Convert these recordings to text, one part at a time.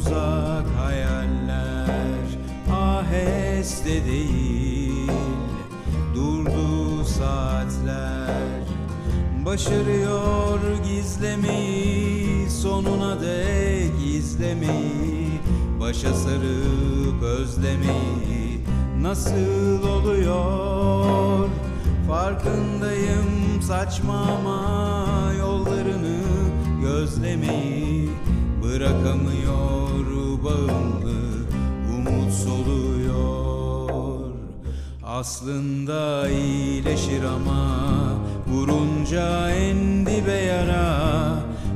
uzak hayaller aheste değil durdu saatler. Başarıyor gizlemeyi sonuna dek izlemeyi başa sarıp özlemeyi nasıl oluyor? Farkındayım saçma ama yollarını gözlemeyi bırakamayız soluyor. Aslında iyileşir ama vurunca en dibe yara.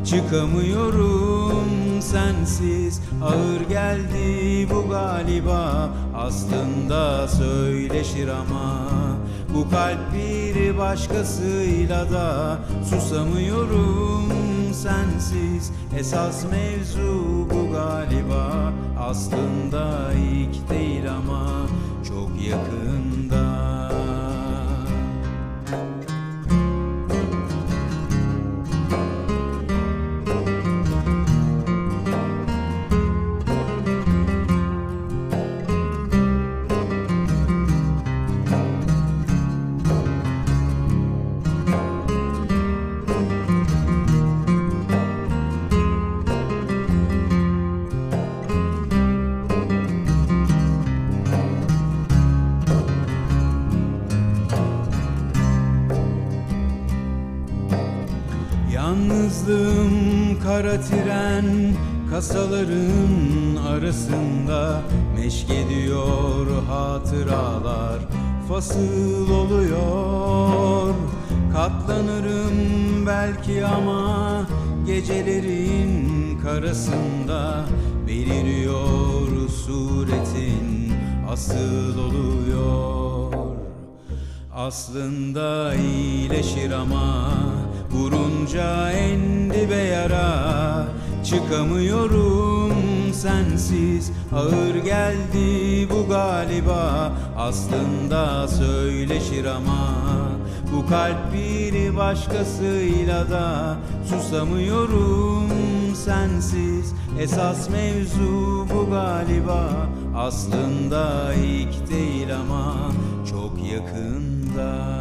Çıkamıyorum sensiz ağır geldi bu galiba. Aslında söyleşir ama bu kalp bir başkasıyla da Susamıyorum sensiz. Esas mevzu bu galiba. Aslında ilk değil ama çok yakında Yalnızlığım kara tren kasaların arasında meşk ediyor hatıralar. Fasıl oluyor katlanırım belki ama gecelerin karasında beliriyor suretin asıl oluyor. Aslında iyileşir ama Vurunca endibe yara Çıkamıyorum sensiz. Ağır geldi bu galiba Aslında söyleşir ama. Bu kalp biri başkasıyla da Susamıyorum sensiz. Esas mevzu bu galiba Aslında ilk değil ama Çok yakında.